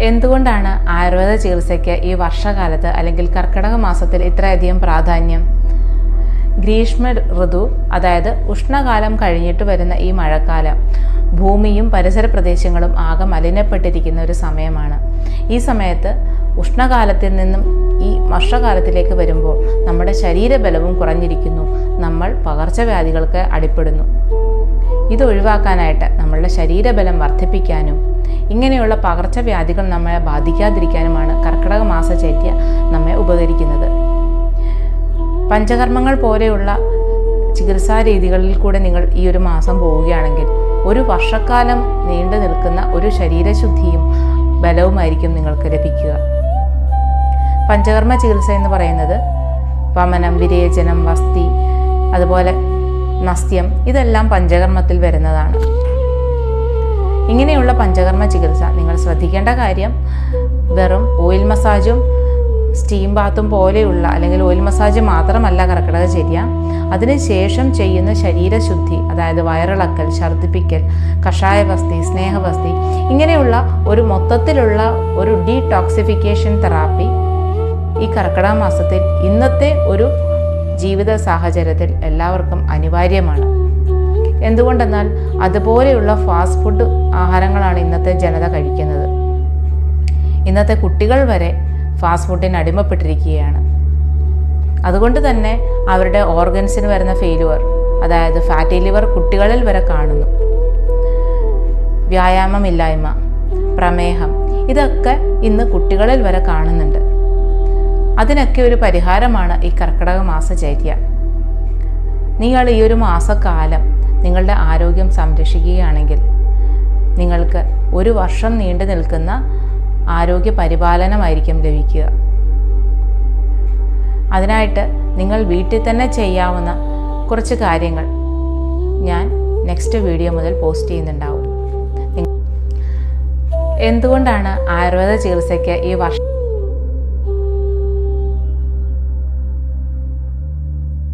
എന്തുകൊണ്ടാണ് ആയുർവേദ ചികിത്സയ്ക്ക് ഈ വർഷകാലത്ത് അല്ലെങ്കിൽ കർക്കിടക മാസത്തിൽ ഇത്രയധികം പ്രാധാന്യം? ഗ്രീഷ്മ ഋതു അതായത് ഉഷ്ണകാലം കഴിഞ്ഞിട്ട് വരുന്ന ഈ മഴക്കാലം ഭൂമിയും പരിസര പ്രദേശങ്ങളും ആകെ മലിനപ്പെട്ടിരിക്കുന്ന ഒരു സമയമാണ്. ഈ സമയത്ത് ഉഷ്ണകാലത്തിൽ നിന്നും ഈ വർഷകാലത്തിലേക്ക് വരുമ്പോൾ നമ്മുടെ ശരീരബലവും കുറഞ്ഞിരിക്കുന്നു. നമ്മൾ പകർച്ചവ്യാധികൾക്ക് അടിപ്പെടുന്നു. ഇത് ഒഴിവാക്കാനായിട്ട് നമ്മളുടെ ശരീരബലം വർദ്ധിപ്പിക്കാനും ഇങ്ങനെയുള്ള പകർച്ചവ്യാധികൾ നമ്മളെ ബാധിക്കാതിരിക്കാനുമാണ് കർക്കിടക മാസചര്യ നമ്മെ ഉപകരിക്കുന്നത്. പഞ്ചകർമ്മങ്ങൾ പോലെയുള്ള ചികിത്സാ രീതികളിൽ കൂടെ നിങ്ങൾ ഈ ഒരു മാസം പോവുകയാണെങ്കിൽ ഒരു വർഷക്കാലം നീണ്ടു നിൽക്കുന്ന ഒരു ശരീരശുദ്ധിയും ബലവുമായിരിക്കും നിങ്ങൾക്ക് ലഭിക്കുക. പഞ്ചകർമ്മ ചികിത്സ എന്ന് പറയുന്നത് വമനം വിരേചനം വസ്തി അതുപോലെ നസ്യം ഇതെല്ലാം പഞ്ചകർമ്മത്തിൽ വരുന്നതാണ്. ഇങ്ങനെയുള്ള പഞ്ചകർമ്മ ചികിത്സ നിങ്ങൾ ശ്രദ്ധിക്കേണ്ട കാര്യം വെറും ഓയിൽ മസാജും സ്റ്റീം ബാത്തും പോലെയുള്ള അല്ലെങ്കിൽ ഓയിൽ മസാജ് മാത്രമല്ല കർക്കിടക ചര്യ. അതിനുശേഷം ചെയ്യുന്ന ശരീരശുദ്ധി അതായത് വയറിളക്കൽ ഛർദ്ദിപ്പിക്കൽ കഷായവസ്തി സ്നേഹവസ്തി ഇങ്ങനെയുള്ള ഒരു മൊത്തത്തിലുള്ള ഒരു ഡീടോക്സിഫിക്കേഷൻ തെറാപ്പി ഈ കർക്കിടക മാസത്തിൽ ഇന്നത്തെ ഒരു ജീവിത സാഹചര്യത്തിൽ എല്ലാവർക്കും അനിവാര്യമാണ്. എന്തുകൊണ്ടെന്നാൽ അതുപോലെയുള്ള ഫാസ്റ്റ് ഫുഡ് ആഹാരങ്ങളാണ് ഇന്നത്തെ ജനത കഴിക്കുന്നത്. ഇന്നത്തെ കുട്ടികൾ വരെ ഫാസ്റ്റ് ഫുഡിന് അടിമപ്പെട്ടിരിക്കുകയാണ്. അതുകൊണ്ട് തന്നെ അവരുടെ ഓർഗൻസിന് വരുന്ന ഫെയിലുവർ അതായത് ഫാറ്റി ലിവർ കുട്ടികളിൽ വരെ കാണുന്നു. വ്യായാമമില്ലായ്മ പ്രമേഹം ഇതൊക്കെ ഇന്ന് കുട്ടികളിൽ വരെ കാണുന്നുണ്ട്. അതിനൊക്കെ ഒരു പരിഹാരമാണ് ഈ കർക്കിടക മാസചര്യ നിങ്ങൾ ഈ ഒരു മാസക്കാലം നിങ്ങളുടെ ആരോഗ്യം സംരക്ഷിക്കുകയാണെങ്കിൽ നിങ്ങൾക്ക് ഒരു വർഷം നീണ്ടു നിൽക്കുന്ന ആരോഗ്യ പരിപാലനമായിരിക്കും ലഭിക്കുക. അതിനായിട്ട് നിങ്ങൾ വീട്ടിൽ തന്നെ ചെയ്യാവുന്ന കുറച്ച് കാര്യങ്ങൾ ഞാൻ നെക്സ്റ്റ് വീഡിയോ മുതൽ പോസ്റ്റ് ചെയ്യുന്നുണ്ടാവും. എന്തുകൊണ്ടാണ് ആയുർവേദ ചികിത്സയ്ക്ക് ഈ വർഷം